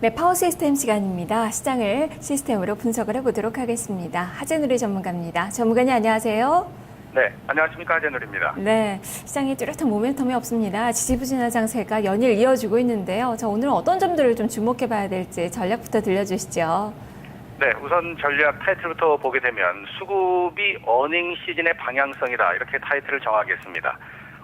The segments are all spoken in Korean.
네, 파워 시스템 시간입니다. 시장을 시스템으로 분석을 해보도록 하겠습니다. 하재누리 전문가입니다. 전문가님 안녕하세요. 네, 안녕하십니까 하재누리입니다. 네, 시장에 뚜렷한 모멘텀이 없습니다. 지지부진한 장세가 연일 이어지고 있는데요. 자, 오늘은 어떤 점들을 좀 주목해봐야 될지 전략부터 들려주시죠. 네, 우선 전략 타이틀부터 보게 되면 수급이 어닝 시즌의 방향성이다 이렇게 타이틀을 정하겠습니다.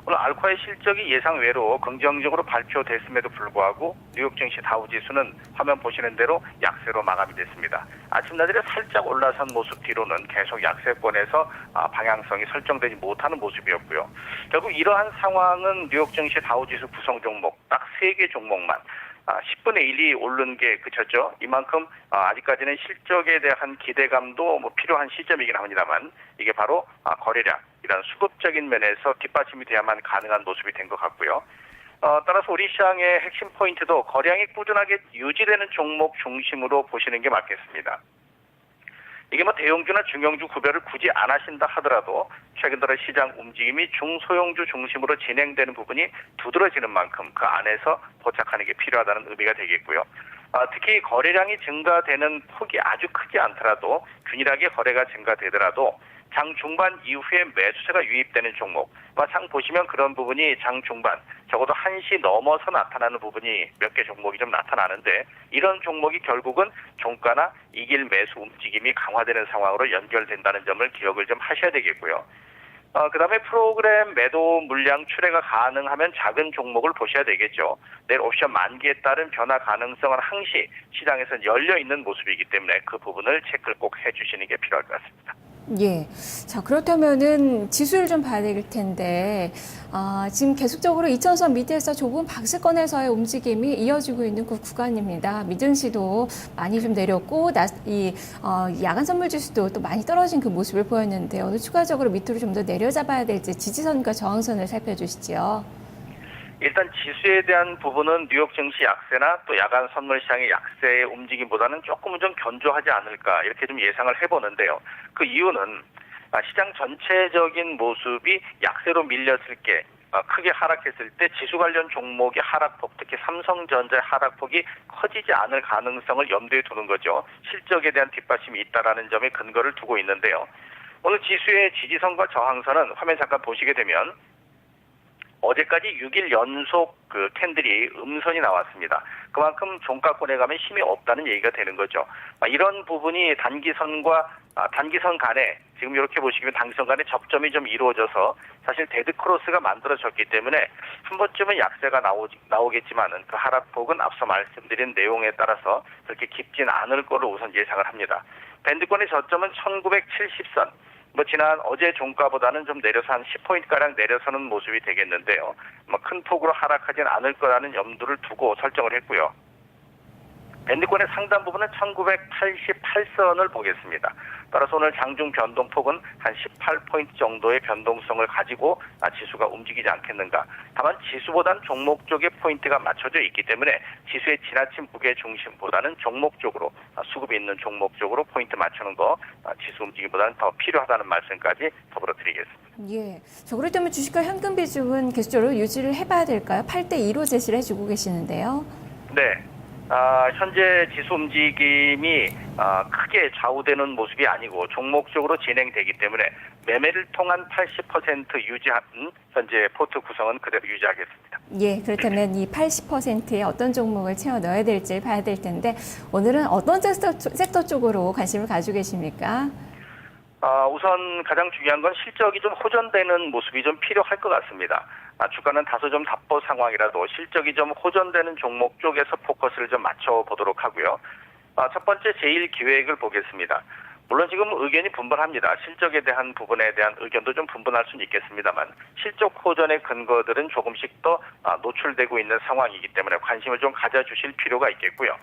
오늘 알코아의 실적이 예상 외로 긍정적으로 발표됐음에도 불구하고 뉴욕 증시 다우 지수는 화면 보시는 대로 약세로 마감이 됐습니다. 아침 낮에 살짝 올라선 모습 뒤로는 계속 약세권에서 아, 방향성이 설정되지 못하는 모습이었고요. 결국 이러한 상황은 뉴욕 증시 다우 지수 구성 종목 딱세개 종목만 아, 10분의 1이 오른 게 그쳤죠. 이만큼 아, 아직까지는 실적에 대한 기대감도 뭐 필요한 시점이긴 합니다만 이게 바로 아, 거래량 이런 수급적인 면에서 뒷받침이 돼야만 가능한 모습이 된 것 같고요. 어, 따라서 우리 시장의 핵심 포인트도 거래량이 꾸준하게 유지되는 종목 중심으로 보시는 게 맞겠습니다. 이게 뭐 대형주나 중형주 구별을 굳이 안 하신다 하더라도 최근 들어 시장 움직임이 중소형주 중심으로 진행되는 부분이 두드러지는 만큼 그 안에서 포착하는 게 필요하다는 의미가 되겠고요. 아, 특히 거래량이 증가되는 폭이 아주 크지 않더라도 균일하게 거래가 증가되더라도 장 중반 이후에 매수세가 유입되는 종목, 뭐장 보시면 그런 부분이 장 중반, 적어도 1시 넘어서 나타나는 부분이 몇 개 종목이 좀 나타나는데 이런 종목이 결국은 종가나 이길 매수 움직임이 강화되는 상황으로 연결된다는 점을 기억을 좀 하셔야 되겠고요. 어, 그 다음에 프로그램 매도 물량 출회가 가능하면 작은 종목을 보셔야 되겠죠. 내일 옵션 만기에 따른 변화 가능성은 항시 시장에서 열려 있는 모습이기 때문에 그 부분을 체크를 꼭 해주시는 게 필요할 것 같습니다. 예. 자, 그렇다면은 지수를 좀 봐야 될 텐데, 아, 지금 계속적으로 2천선 밑에서 좁은 박스권에서의 움직임이 이어지고 있는 그 구간입니다. 미증시도 많이 좀 내렸고, 나, 이, 어, 야간 선물 지수도 또 많이 떨어진 그 모습을 보였는데, 오늘 추가적으로 밑으로 좀 더 내려잡아야 될지 지지선과 저항선을 살펴주시죠. 일단 지수에 대한 부분은 뉴욕 증시 약세나 또 야간 선물 시장의 약세의 움직임보다는 조금은 좀 견조하지 않을까 이렇게 좀 예상을 해보는데요. 그 이유는 아, 시장 전체적인 모습이 약세로 밀렸을 게 아, 크게 하락했을 때 지수 관련 종목의 하락폭, 특히 삼성전자의 하락폭이 커지지 않을 가능성을 염두에 두는 거죠. 실적에 대한 뒷받침이 있다라는 점에 근거를 두고 있는데요. 오늘 지수의 지지선과 저항선은 화면 잠깐 보시게 되면 어제까지 6일 연속 그 캔들이 음선이 나왔습니다. 그만큼 종가권에 가면 힘이 없다는 얘기가 되는 거죠. 아, 이런 부분이 단기선과 아, 단기선 간에 지금 이렇게 보시면 단기선 간에 접점이 좀 이루어져서 사실 데드 크로스가 만들어졌기 때문에 한 번쯤은 약세가 나오, 나오겠지만은 그 하락폭은 앞서 말씀드린 내용에 따라서 그렇게 깊진 않을 거로 우선 예상을 합니다. 밴드권의 저점은 1970선. 뭐 지난 어제 종가보다는 좀 내려서 한 10포인트 가량 내려서는 모습이 되겠는데요. 뭐 큰 폭으로 하락하진 않을 거라는 염두를 두고 설정을 했고요. 밴드권의 상단 부분은 1988선을 보겠습니다. 따라서 오늘 장중 변동폭은 한 18포인트 정도의 변동성을 가지고 아, 지수가 움직이지 않겠는가. 다만 지수보단 종목 쪽에 포인트가 맞춰져 있기 때문에 지수의 지나친 무게 중심보다는 종목 쪽으로 아, 수급이 있는 종목 쪽으로 포인트 맞추는 거 아, 지수 움직임보다는 더 필요하다는 말씀까지 더불어 드리겠습니다. 예. 자, 그렇다면 주식과 현금 비중은 계속적으로 유지를 해봐야 될까요? 8대 2로 제시를 해주고 계시는데요. 네. 아, 현재 지수 움직임이 아, 크게 좌우되는 모습이 아니고 종목적으로 진행되기 때문에 매매를 통한 80% 유지한 현재 포트 구성은 그대로 유지하겠습니다. 예, 그렇다면 이 80%의 어떤 종목을 채워 넣어야 될지 봐야 될 텐데 오늘은 어떤 섹터, 쪽- 섹터 쪽으로 관심을 가지고 계십니까? 아, 우선 가장 중요한 건 실적이 좀 호전되는 모습이 좀 필요할 것 같습니다. 아, 주가는 다소 좀 답보 상황이라도 실적이 좀 호전되는 종목 쪽에서 포커스를 좀 맞춰보도록 하고요. 아, 첫 번째 제1기획을 보겠습니다. 물론 지금 의견이 분분합니다. 실적에 대한 부분에 대한 의견도 좀 분분할 수는 있겠습니다만 실적 호전의 근거들은 조금씩 더 아, 노출되고 있는 상황이기 때문에 관심을 좀 가져주실 필요가 있겠고요.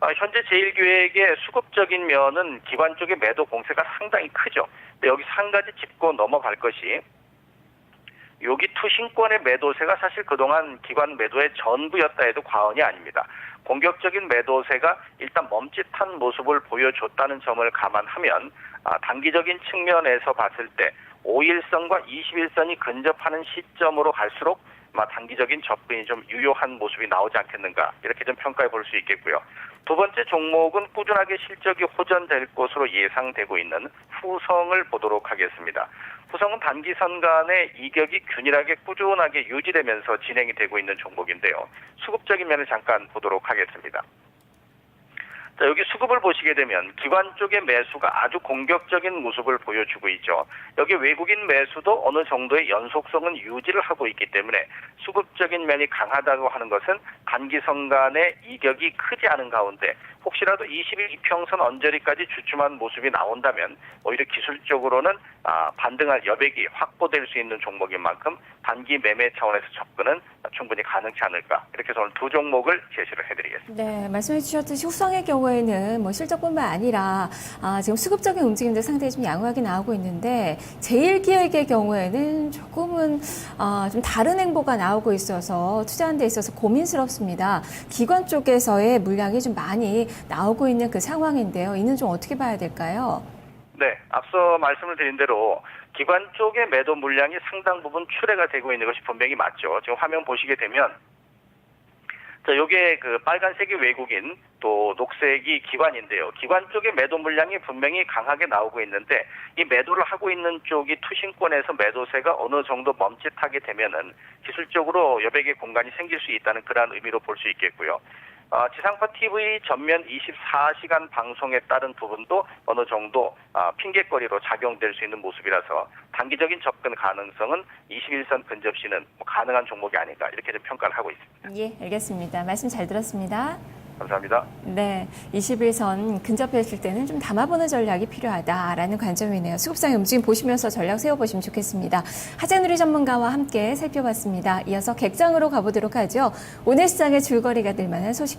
아, 현재 제1기획의 수급적인 면은 기관 쪽의 매도 공세가 상당히 크죠. 여기서 한 가지 짚고 넘어갈 것이 여기 투신권의 매도세가 사실 그동안 기관 매도의 전부였다 해도 과언이 아닙니다. 공격적인 매도세가 일단 멈칫한 모습을 보여줬다는 점을 감안하면 아, 단기적인 측면에서 봤을 때 5일선과 21선이 근접하는 시점으로 갈수록 아마 단기적인 접근이 좀 유효한 모습이 나오지 않겠는가 이렇게 좀 평가해 볼 수 있겠고요. 두 번째 종목은 꾸준하게 실적이 호전될 것으로 예상되고 있는 후성을 보도록 하겠습니다. 후성은 단기선 간의 이격이 균일하게 꾸준하게 유지되면서 진행이 되고 있는 종목인데요. 수급적인 면을 잠깐 보도록 하겠습니다. 자, 여기 수급을 보시게 되면 기관 쪽의 매수가 아주 공격적인 모습을 보여주고 있죠. 여기 외국인 매수도 어느 정도의 연속성은 유지를 하고 있기 때문에 수급적인 면이 강하다고 하는 것은 단기선 간의 이격이 크지 않은 가운데 혹시라도 20일 이평선 언저리까지 주춤한 모습이 나온다면 오히려 기술적으로는 아, 반등할 여백이 확보될 수 있는 종목인 만큼 단기 매매 차원에서 접근은 충분히 가능치 않을까 이렇게 해서 오늘 두 종목을 제시를 해드리겠습니다. 네, 말씀해 주셨듯이 후성의 경우에는 뭐 실적뿐만 아니라 아, 지금 수급적인 움직임도 상당히 좀 양호하게 나오고 있는데 제일기획의 경우에는 조금은 아, 좀 다른 행보가 나오고 있어서 투자하는 데 있어서 고민스럽습니다. 기관 쪽에서의 물량이 좀 많이 나오고 있는 그 상황인데요. 이는 좀 어떻게 봐야 될까요? 네, 앞서 말씀을 드린 대로 기관 쪽의 매도 물량이 상당 부분 출회가 되고 있는 것이 분명히 맞죠. 지금 화면 보시게 되면 자, 요게 그 빨간색이 외국인 또 녹색이 기관인데요. 기관 쪽의 매도 물량이 분명히 강하게 나오고 있는데 이 매도를 하고 있는 쪽이 투신권에서 매도세가 어느 정도 멈칫하게 되면은 기술적으로 여백의 공간이 생길 수 있다는 그러한 의미로 볼 수 있겠고요. 아, 지상파 TV 전면 24시간 방송에 따른 부분도 어느 정도 아, 핑계거리로 작용될 수 있는 모습이라서 단기적인 접근 가능성은 21선 근접 시는 뭐 가능한 종목이 아닌가 이렇게 좀 평가를 하고 있습니다. 예, 알겠습니다. 말씀 잘 들었습니다. 감사합니다. 네, 21선 근접했을 때는 좀 담아보는 전략이 필요하다라는 관점이네요. 수급상의 움직임 보시면서 전략 세워보시면 좋겠습니다. 하재누리 전문가와 함께 살펴봤습니다. 이어서 객장으로 가보도록 하죠. 오늘 시장의 줄거리가 될 만한 소식